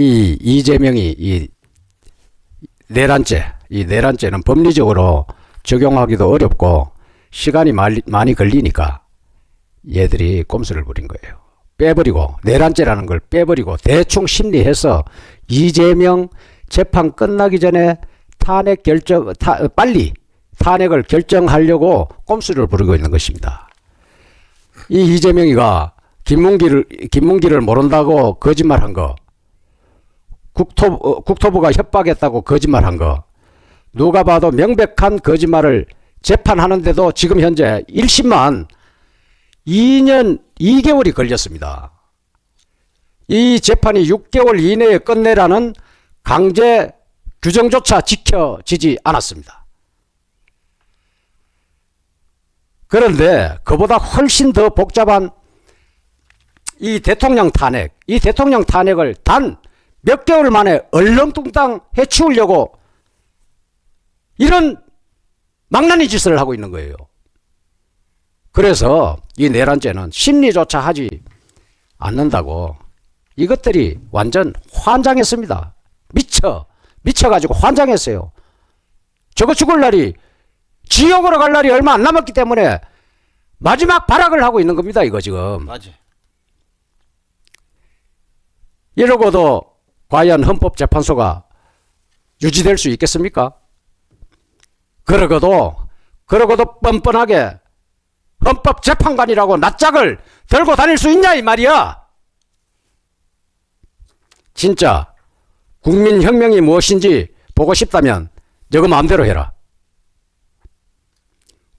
이 이재명이 이 내란죄, 이 내란죄는 법리적으로 적용하기도 어렵고 시간이 많이, 걸리니까 얘들이 꼼수를 부린 거예요. 빼버리고 내란죄라는 걸 빼버리고 대충 심리해서 이재명 재판 끝나기 전에 탄핵 결정 타, 빨리 탄핵을 결정하려고 꼼수를 부리고 있는 것입니다. 이 이재명이가 김문기를 김문기를 모른다고 거짓말한 거, 국토 어, 국토부가 협박했다고 거짓말한 거, 누가 봐도 명백한 거짓말을 재판하는데도 지금 현재 1심만 2년 2개월이 걸렸습니다. 이 재판이 6개월 이내에 끝내라는 강제 규정조차 지켜지지 않았습니다. 그런데 그보다 훨씬 더 복잡한 이 대통령 탄핵, 이 대통령 탄핵을 단 몇 개월 만에 얼렁뚱땅 해치우려고 이런 망나니 짓을 하고 있는 거예요. 그래서 이 내란죄는 심리조차 하지 않는다고 이것들이 완전 환장했습니다. 미쳐, 미쳐가지고 환장했어요. 저거 죽을 날이 지옥으로 갈 날이 얼마 안 남았기 때문에 마지막 발악을 하고 있는 겁니다. 이거 지금. 맞아. 이러고도 과연 헌법재판소가 유지될 수 있겠습니까? 그러고도 그러고도 뻔뻔하게 헌법재판관이라고 낯짝을 들고 다닐 수 있냐 이 말이야. 진짜 국민혁명이 무엇인지 보고 싶다면 너그 마음대로 해라.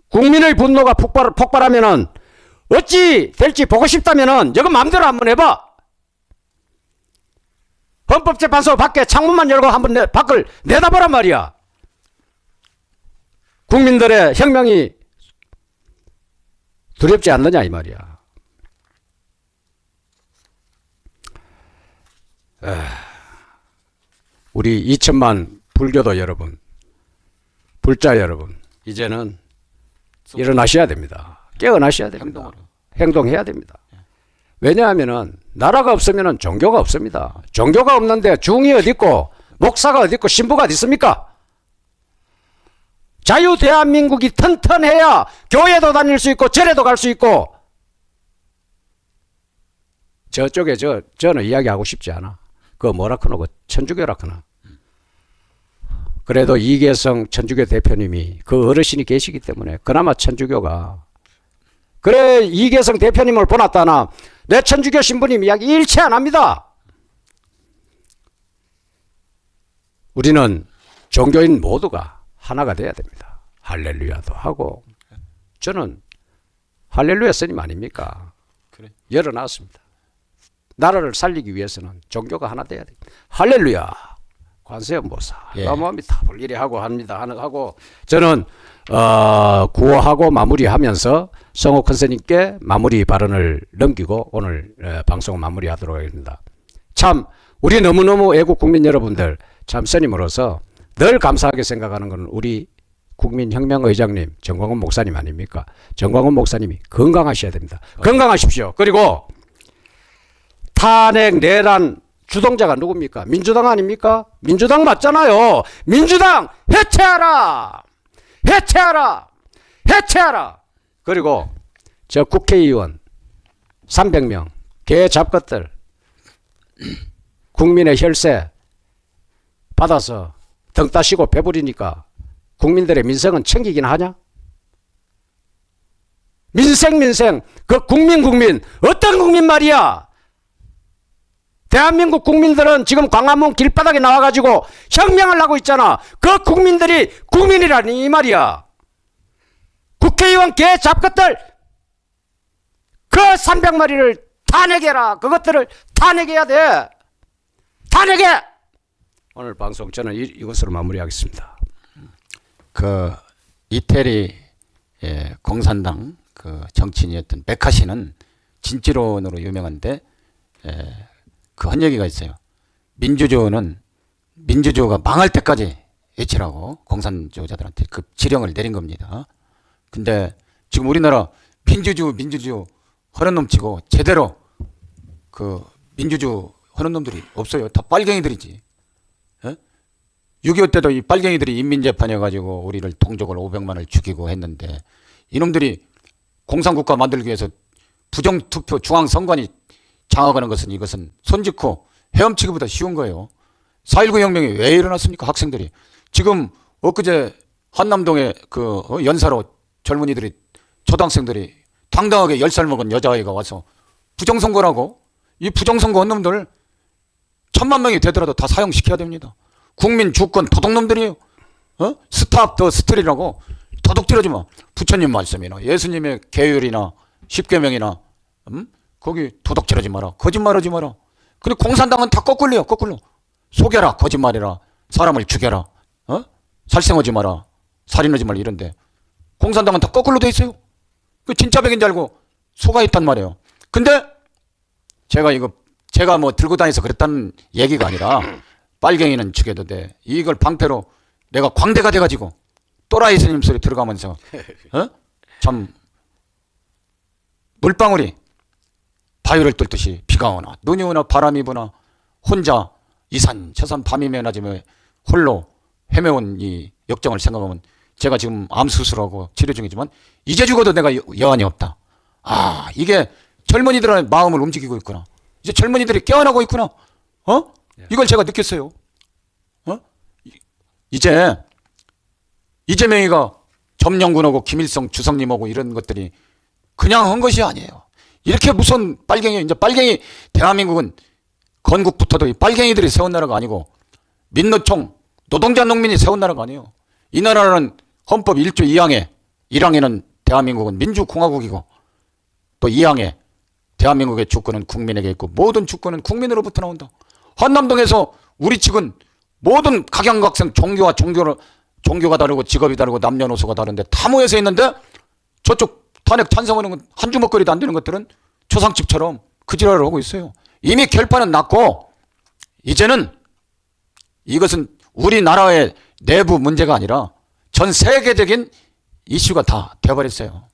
국민의 분노가 폭발, 폭발하면은 어찌 될지 보고 싶다면은 너그 마음대로 한번 해봐. 헌법재판소 밖에 창문만 열고 한번 내, 밖을 내다보란 말이야. 국민들의 혁명이 두렵지 않느냐 이 말이야. 에, 우리 2천만 불교도 여러분, 불자 여러분, 이제는 일어나셔야 됩니다. 깨어나셔야 됩니다. 행동으로. 행동해야 됩니다. 왜냐하면은 나라가 없으면은 종교가 없습니다. 종교가 없는데 중이 어디 있고 목사가 어디 있고 신부가 어디 있습니까? 자유 대한민국이 튼튼해야 교회도 다닐 수 있고 절에도 갈 수 있고 저쪽에 저 저는 이야기하고 싶지 않아. 그 뭐라 크노 그 천주교라 크나. 그래도 이계성 천주교 대표님이 그 어르신이 계시기 때문에 그나마 천주교가 그래 이계성 대표님을 보났다나 내 천주교 신부님 이야기 일체 안 합니다. 우리는 종교인 모두가 하나가 돼야 됩니다. 할렐루야도 하고 저는 할렐루야 스님 아닙니까? 그래. 열어놨습니다. 나라를 살리기 위해서는 종교가 하나 돼야 됩니다. 할렐루야. 관세음보사, 예. 마음이 다불 일이 하고 합니다. 하는 하고 저는 어, 구호하고 마무리하면서 성호 큰스님께 마무리 발언을 넘기고 오늘 에, 방송 마무리하도록 하겠습니다. 참 우리 너무너무 애국 국민 여러분들 참 스님으로서 늘 감사하게 생각하는 것은 우리 국민혁명 의장님 정광훈 목사님 아닙니까? 정광훈 목사님이 건강하셔야 됩니다. 건강하십시오. 그리고 탄핵 내란 주동자가 누굽니까? 민주당 아닙니까? 민주당 맞잖아요. 민주당 해체하라. 해체하라. 해체하라. 그리고 저 국회의원 300명 개 잡것들 국민의 혈세 받아서 등 따시고 배부리니까 국민들의 민생은 챙기긴 하냐? 민생 민생 그 국민 국민 어떤 국민 말이야? 대한민국 국민들은 지금 광화문 길바닥에 나와가지고 혁명을 하고 있잖아. 그 국민들이 국민이라니 이 말이야. 국회의원 개 잡것들 그 300마리를 탄핵해라. 그것들을 탄핵해야 돼. 탄핵해. 오늘 방송 저는 이, 이것으로 마무리하겠습니다. 그 이태리 예, 공산당 그 정치인이었던 메카시는 진지론으로 유명한데 예, 그한 얘기가 있어요. 민주주의는 민주주의가 망할 때까지 외치라고 공산주의자들한테 그 지령을 내린 겁니다. 근데 지금 우리나라 민주주의 민주주의 허름 넘치고 제대로 그 민주주의 하는 놈들이 없어요. 다 빨갱이들이지. 예? 6.25 때도 이 빨갱이들이 인민재판해가지고 우리를 동족을 500만을 죽이고 했는데 이놈들이 공산국가 만들기 위해서 부정투표 중앙선관위 장악하는 것은 이것은 손짓고 헤엄치기보다 쉬운 거예요. 4.19 혁명이 왜 일어났습니까? 학생들이. 지금 엊그제 한남동에 그 어, 연사로 젊은이들이 초등학생들이 당당하게 10살 먹은 여자아이가 와서 부정선거라고 이 부정선거 한 놈들 천만 명이 되더라도 다 사형시켜야 됩니다. 국민 주권 도둑놈들이에요. 어? 스탑 더 스트리라고 도둑질하지 마. 부처님 말씀이나 예수님의 계율이나 십계명이나 음? 거기 도둑질하지 마라. 거짓말하지 마라. 근데 공산당은 다 거꾸로요. 거꾸로. 속여라. 거짓말이라. 사람을 죽여라. 어? 살생하지 마라. 살인하지 말라 이런데 공산당은 다 거꾸로 돼 있어요. 그 진짜 백인 줄 알고 속아 있단 말이에요. 근데 제가 이거 제가 뭐 들고 다니서 그랬다는 얘기가 아니라 빨갱이는 죽여도 돼. 이걸 방패로 내가 광대가 돼가지고 또라이 스님 소리 들어가면서 어? 참 물방울이 바위를 뚫듯이 비가 오나 눈이 오나 바람이 부나 혼자 이산 저산 밤이 매나지며 홀로 헤매온 이 역정을 생각하면 제가 지금 암 수술하고 치료 중이지만 이제 죽어도 내가 여- 여한이 없다. 아 이게 젊은이들의 마음을 움직이고 있구나. 이제 젊은이들이 깨어나고 있구나. 어? 이걸 제가 느꼈어요. 어? 이- 이제 이재명이가 점령군하고 김일성 주석님하고 이런 것들이 그냥 한 것이 아니에요. 이렇게 무슨 빨갱이 이제 빨갱이 대한민국은 건국부터도 이 빨갱이들이 세운 나라가 아니고 민노총 노동자 농민이 세운 나라가 아니에요. 이 나라는 헌법 1조 2항에 1항에는 대한민국은 민주공화국이고 또 2항에 대한민국의 주권은 국민에게 있고 모든 주권은 국민으로부터 나온다. 한남동에서 우리 측은 모든 각양각색 종교와 종교를 종교가 다르고 직업이 다르고 남녀노소가 다른데 다 모여서 있는데 저쪽 탄핵 찬성하는 건한 주먹거리도 안 되는 것들은 초상집처럼 그 지랄을 하고 있어요. 이미 결판은 났고 이제는 이것은 우리나라의 내부 문제가 아니라 전 세계적인 이슈가 다 되어버렸어요.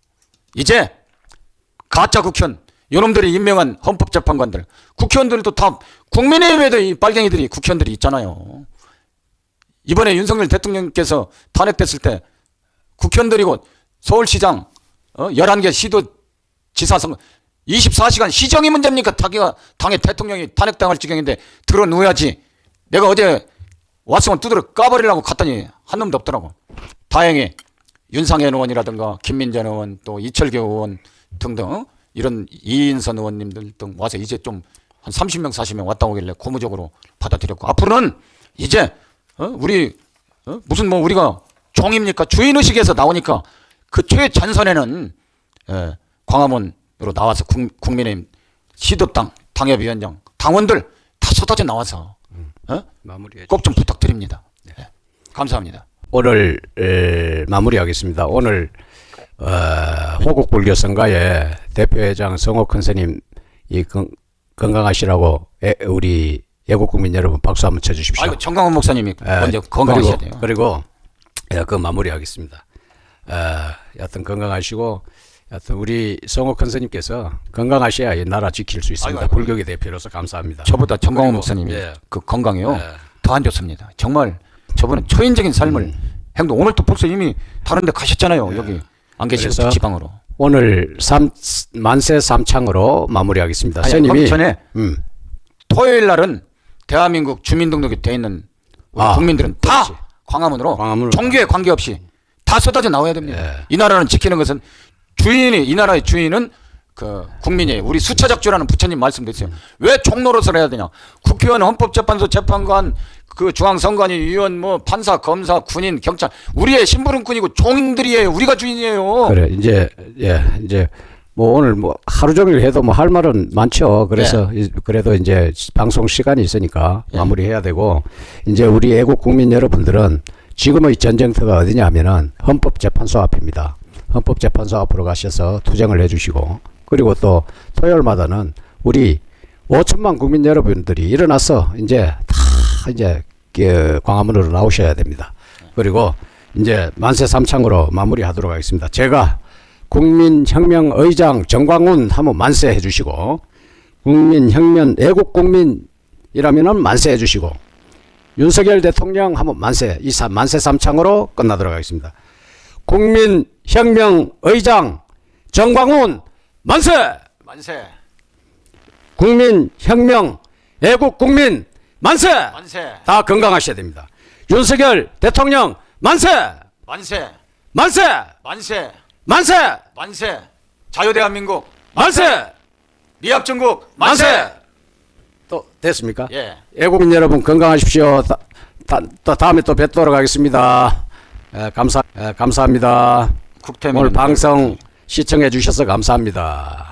이제 가짜 국회의원 요놈들이 임명한 헌법재판관들 국회의원들도 다 국민의힘에도 이 빨갱이들이 국회의원들이 있잖아요. 이번에 윤석열 대통령께서 탄핵됐을 때 국회의원들이고 서울시장 어? 11개 시도 지사 선거 24시간 시정이 문제입니까? 자기가 당의 대통령이 탄핵당할 지경인데 들어놓아야지. 내가 어제 왔으면 두드려 까버리려고 갔더니 한 놈도 없더라고. 다행히 윤상현 의원이라든가 김민재 의원 또 이철규 의원 등등 이런 이인선 의원님들 등 와서 이제 좀 한 30명 40명 왔다 오길래 고무적으로 받아들였고 앞으로는 이제 어? 우리 어? 무슨 뭐 우리가 종입니까 주인의식에서 나오니까 그 최전선에는 예, 광화문으로 나와서 국, 국민의힘 시도당 당협위원장 당원들 다 쏟아져 나와서 어? 꼭 좀 부탁드립니다. 예. 감사합니다. 오늘 에, 마무리하겠습니다. 오늘 어, 호국 불교 선가의 대표회장 성옥 큰 스님 이 건, 건강하시라고 애, 우리 애국 국민 여러분 박수 한번 쳐주십시오. 아이고 정강원 목사님이 에, 먼저 건강하셔야 돼요. 그리고, 그리고 예, 그 마무리하겠습니다. 어, 여하튼 건강하시고 여하튼 우리 성옥 큰스님께서 건강하셔야 이 나라 지킬 수 있습니다. 아이고, 아이고. 불교계 대표로서 감사합니다. 저보다 그리고, 목사님이 예. 그 건강이요 예. 더 안 좋습니다. 정말 저분은 초인적인 삶을 음. 행동 오늘 또 벌써 이미 다른데 가셨잖아요. 여기 안 계시고 그래서 지방으로. 오늘 삼, 만세 삼창으로 마무리하겠습니다. 아니, 스님이 전에 음, 토요일 날은 대한민국 주민등록이 돼 있는 우리 아, 국민들은 다. 광화문으로 광화문으로 종교에 관계없이 다 쏟아져 나와야 됩니다. 예. 이 나라는 지키는 것은 주인이 이 나라의 주인은 그 국민이 우리 수차작주라는 부처님 말씀드렸어요. 왜 종로로서 해야 되냐? 국회의원, 헌법재판소 재판관, 그 중앙선관위 위원, 뭐 판사, 검사, 군인, 경찰 우리의 심부름꾼이고 종들이에요. 우리가 주인이에요. 그래 이제 예 이제 뭐 오늘 뭐 하루 종일 해도 뭐 할 말은 많죠. 그래서 이- 그래도 이제 방송 시간이 있으니까 예. 마무리해야 되고 이제 우리 애국 국민 여러분들은 지금의 전쟁터가 어디냐면은 헌법재판소 앞입니다. 헌법재판소 앞으로 가셔서 투쟁을 해주시고 그리고 또 토요일마다는 우리 5천만 국민 여러분들이 일어나서 이제 다 이제 그 광화문으로 나오셔야 됩니다. 그리고 이제 만세 삼창으로 마무리하도록 하겠습니다. 제가 국민혁명의장 정광훈 한번 만세 해주시고 국민혁명 애국국민 이라면은 만세 해주시고 윤석열 대통령 한번 만세 이사 만세 삼창으로 끝나도록 하겠습니다. 국민혁명의장 정광훈 만세! 만세 국민혁명 애국 국민 만세! 만세 다 건강하셔야 됩니다. 윤석열 대통령 만세! 만세 만세! 만세 만세! 만세 자유대한민국 만세! 미합중국 만세! 만세 또 됐습니까? 예 애국민 여러분 건강하십시오. 다, 다, 또 다음에 또 뵙도록 하겠습니다. 에, 감사 에, 감사합니다. 국태민 오늘 방송 시청해 주셔서 감사합니다.